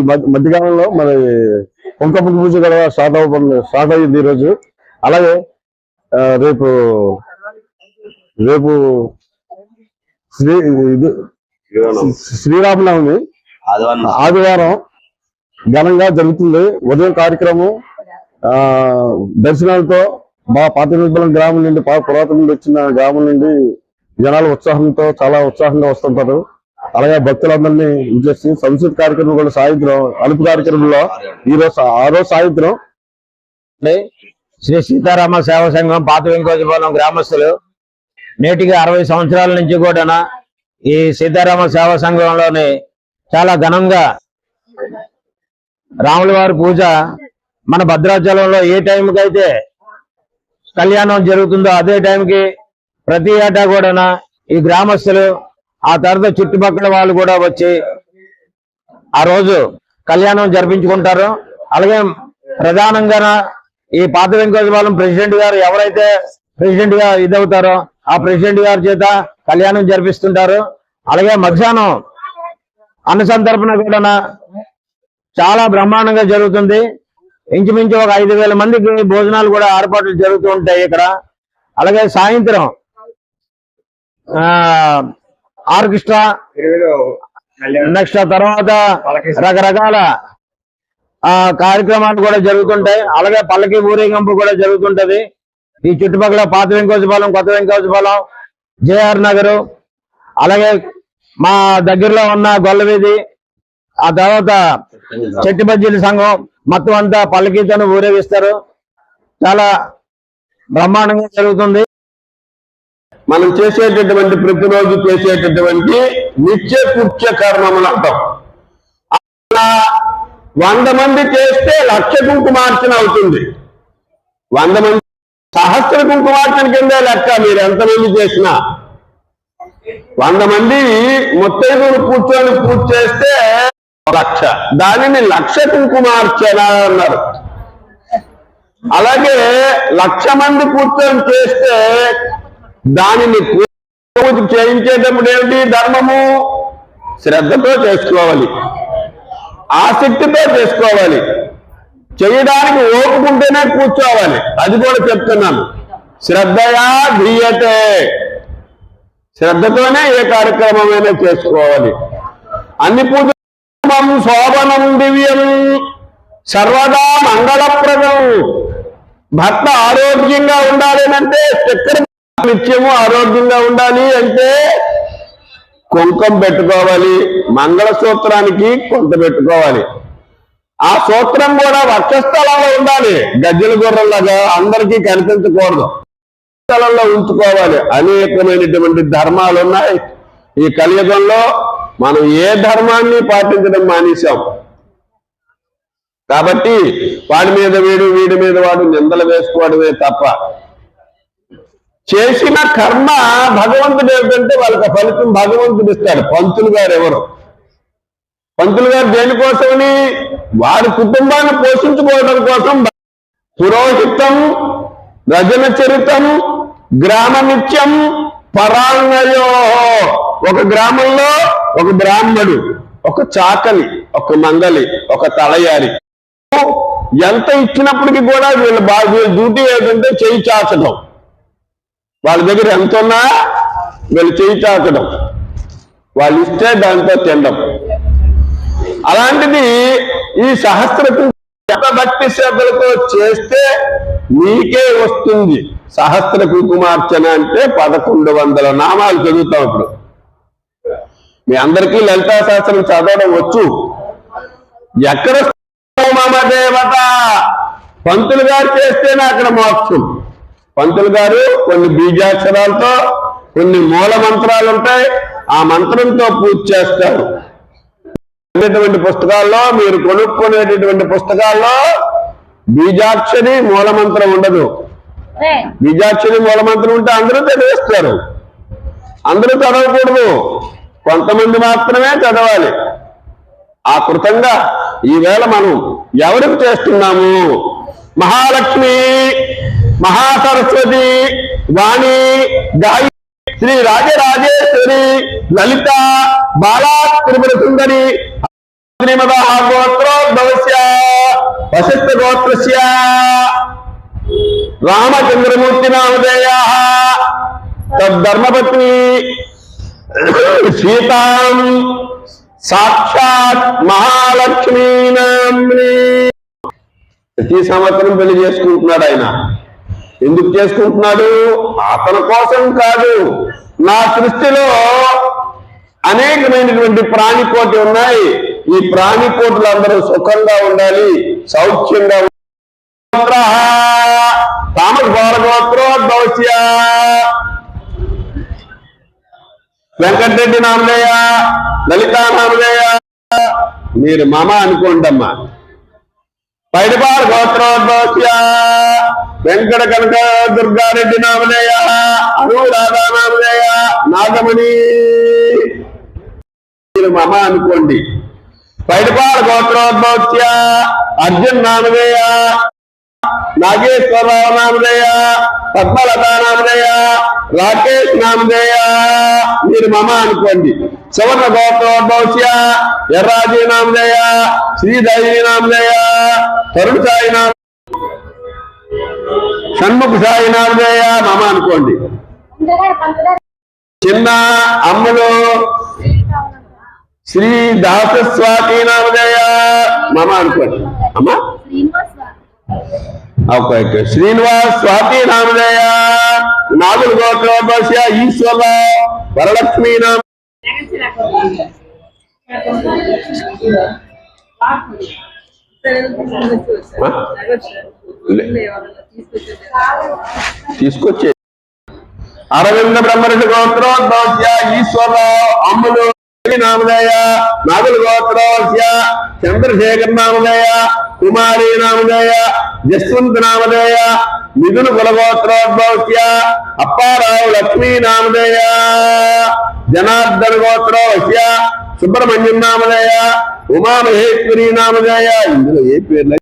ఈ మధ్య మధ్యకాలంలో మరి కుంకపు పూజ కూడా స్టార్ట్ అవ్వబోతుంది స్టార్ట్ అయ్యింది ఈ రోజు. అలాగే రేపు రేపు శ్రీ ఇది శ్రీరామనవమి. ఆదివారం. ఘనంగా జరుగుతుంది. ఉదయం కార్యక్రమం ఆ దర్శనాలతో మా పాతినిపల్లం గ్రామం నుండి పురాతన నుండి వచ్చిన గ్రామం నుండి జనాలు ఉత్సాహంతో చాలా ఉత్సాహంగా వస్తుంటారు. అలాగే భక్తులందరినీ ఉద్దేశించి సంస్కృతి కార్యక్రమం కూడా సాయంత్రం అలుపు కార్యక్రమంలో ఈ రోజు ఆ రోజు సాయంత్రం శ్రీ సీతారామ సేవా సంఘం పాత వెంకోజపాలెం గ్రామస్తులు నేటికి అరవై సంవత్సరాల నుంచి కూడా ఈ సీతారామ సేవా సంఘంలోని చాలా ఘనంగా రాముల వారి పూజ మన భద్రాచలంలో ఏ టైంకి అయితే కళ్యాణం జరుగుతుందో అదే టైంకి ప్రతి ఏటా కూడా ఈ గ్రామస్తులు ఆ తర్వాత చుట్టుపక్కల వాళ్ళు కూడా వచ్చి ఆ రోజు కళ్యాణం జరిపించుకుంటారు. అలాగే ప్రధానంగా ఈ పాత వెంకటపాలెం ప్రెసిడెంట్ గారు ఎవరైతే ప్రెసిడెంట్గా ఇదవుతారో ఆ ప్రెసిడెంట్ గారి చేత కళ్యాణం జరిపిస్తుంటారు. అలాగే మధ్యాహ్నం అన్న సందర్భన కూడా చాలా బ్రహ్మాండంగా జరుగుతుంది. ఇంచుమించు ఒక ఐదు వేల మందికి భోజనాలు కూడా ఏర్పాట్లు జరుగుతూ ఉంటాయి ఇక్కడ. అలాగే సాయంత్రం ఆ ఆర్కెస్ట్రా నెక్స్ట్ తర్వాత రకరకాల ఆ కార్యక్రమాలు కూడా జరుగుతుంటాయి. అలాగే పల్లకి ఊరేగింపు కూడా జరుగుతుంటది. ఈ చుట్టుపక్కల పాత వెంకోజపాలెం కొత్త వెంకోజపాలెం జేఆర్ నగర్ అలాగే మా దగ్గరలో ఉన్న గొల్లవీధి ఆ తర్వాత చెట్టి బజ్జీల సంఘం మొత్తం అంతా పల్లకీతోనే ఊరేగిస్తారు. చాలా బ్రహ్మాండంగా జరుగుతుంది. మనం చేసేటటువంటి ప్రతిరోజు చేసేటటువంటి నిత్య కృత్య కర్మములు అంటాం అలా వంద మంది చేస్తే లక్ష కుంకుమార్చన అవుతుంది. వంద మంది సహస్ర కుంకుమార్చన కింద లెక్క మీరు ఎంతమంది చేసినా. వంద మంది ముత్తైదులు కూర్చొని పూజ చేస్తే లక్ష. దానిని లక్ష కుంకుమార్చన అన్నారు. అలాగే లక్ష మంది కూర్చొని చేస్తే దానిని పూజ చేయించేటప్పుడు ఏమిటి ధర్మము? శ్రద్ధతో చేసుకోవాలి. ఆసక్తితో చేసుకోవాలి. చేయడానికి ఓపుకుంటేనే కూర్చోవాలి. అది కూడా చెప్తున్నాను. శ్రద్ధయా ధీయతే. శ్రద్ధతోనే ఏ కార్యక్రమమైనా చేసుకోవాలి. అన్ని పూజం శోభనం దివ్యం. సర్వదా మంగళప్రదం. భర్త ఆరోగ్యంగా ఉండాలి అంటే చక్కెర నిత్యము ఆరోగ్యంగా ఉండాలి అంటే కుంకం పెట్టుకోవాలి మంగళసూత్రానికి కొంత పెట్టుకోవాలి. ఆ సూత్రం కూడా వక్షస్థలంలో ఉండాలి. గజ్జల గుర్రంలాగా అందరికీ కనిపించకూడదు. స్థలంలో ఉంచుకోవాలి. అనేకమైనటువంటి ధర్మాలు ఉన్నాయి. ఈ కలియుగంలో మనం ఏ ధర్మాన్ని పాటించడం మానేశాం? కాబట్టి వాడి మీద వీడు వీడి మీద వాడు నిందలు వేసుకోవడమే తప్ప చేసిన కర్మ భగవంతుడు ఏమిటంటే వాళ్ళకి ఫలితం భగవంతుడు ఇస్తాడు. పంతులు గారు ఎవరు? పంతులు గారు దేనికోసమని వారి కుటుంబాన్ని పోషించుకోవడం కోసం పురోహితం రజన చరితం గ్రామ నిత్యం పరాంగయో ఒక గ్రామంలో ఒక బ్రాహ్మడు ఒక చాకలి ఒక మంగలి ఒక తలయారి. ఎంత ఇచ్చినప్పటికీ కూడా వీళ్ళ బాగా వీళ్ళ డ్యూటీ ఏంటంటే చేయి చాచడం. వాళ్ళ దగ్గర ఎంత ఉన్నా వీళ్ళు చేయి తాకడం. వాళ్ళు ఇస్తే దాంతో తినడం. అలాంటిది ఈ సహస్రకు ఎంత భక్తి శ్రద్ధలతో చేస్తే నీకే వస్తుంది. సహస్ర కుంకుమార్చన అంటే పదకొండు వందల నామాలు చదువుతాం ఇప్పుడు. మీ అందరికీ లలితా శాస్త్రం చదవడం వచ్చు. ఎక్కడ మమ దేవత! పంతులు గారు చేస్తేనే అక్కడ మోక్షం. పంతులు గారు కొన్ని బీజాక్షరాలతో కొన్ని మూల మంత్రాలు ఉంటాయి ఆ మంత్రంతో పూజ చేస్తారు. ఉండేటువంటి పుస్తకాల్లో మీరు కొనుక్కునేటటువంటి పుస్తకాల్లో బీజాక్షరి మూలమంత్రం ఉండదు. బీజాక్షరి మూలమంత్రం ఉంటే అందరూ చదివేస్తారు. అందరూ చదవకూడదు. కొంతమంది మాత్రమే చదవాలి. ఆ కృతంగా ఈవేళ మనం ఎవరికి చేస్తున్నాము? మహాలక్ష్మి మహాసరస్వతి వాణి గాయి శ్రీ రాజరాజేశ్వరి లలిత బాలా త్రిపుర సుందరి శ్రీమద గోత్రోద్భవస్య వశిష్ఠ గోత్రస్య. రామచంద్రమూర్తి నామధేయ తద్ధర్మపత్ని సీతాం సాక్షాత్ మహాలక్ష్మీ నామ్ని ప్రతి సంవత్సరం పెళ్ళి చేసుకుంటున్నాడు ఆయన. ఎందుకు చేసుకుంటున్నాడు? అతని కోసం కాదు. నా సృష్టిలో అనేకమైనటువంటి ప్రాణికోటి ఉన్నాయి. ఈ ప్రాణికోటులు అందరూ సుఖంగా ఉండాలి సౌఖ్యంగా ఉండాలి. తామస బాలగోత్రోద్భవస్య వెంకటరెడ్డి నామదేయ లలితా నామదేయ మీరు మమ అనుకోండమ్మా. పైడిపాడు గోత్రోద్భవస్య. వెంకట కనక దుర్గారెడ్డి నామదేయ అనురాధా నామదేయ నాగమణి. మీరు మమ అనుకోండి. పైడిపాడు గోత్రోద్భవస్య. అర్జున్ నామదేయ నాగేశ్వరరావు నామదేయ పద్మలత నామదేయ రాకేష్ నామదేయ మీరు మమ అనుకోండి. సువర్ణ గోత్రోద్భవస్య ఎర్రాజీ నామదేయ శ్రీదేవి నామదేయ తరుణ్ సాయి నామ షణ్ముఖ సాయి నామదేయ మమ అనుకోండి. చిన్న అమ్మలు శ్రీ దాస స్వాతి నామదేయ మమ అనుకోండి. అమ్మా? ఓకే శ్రీనివాస్ స్వాతి నామదేయ నాగుల గోత్రోద్భవస్య ఈశ్వర. వరలక్ష్మీ నామ తీసుకొచ్చే అరవింద బ్రహ్మర్షి గోత్రోద్భవస్య ఈశ్వర. అమ్ములు నామదేయ నాగుల గోత్రోస్య చంద్రశేఖర్ నామదేయ కుమారి నామదేయ జస్వంత్ నామదేయ మిథున కులగోత్రోద్భవస్య అప్పారావు లక్ష్మీ నామదేయ జనార్దన గోత్రవస్య సుబ్రహ్మణ్యం నామదేయ ఉమామహేశ్వరి నామదేయ ఇందులో ఏ పేర్లు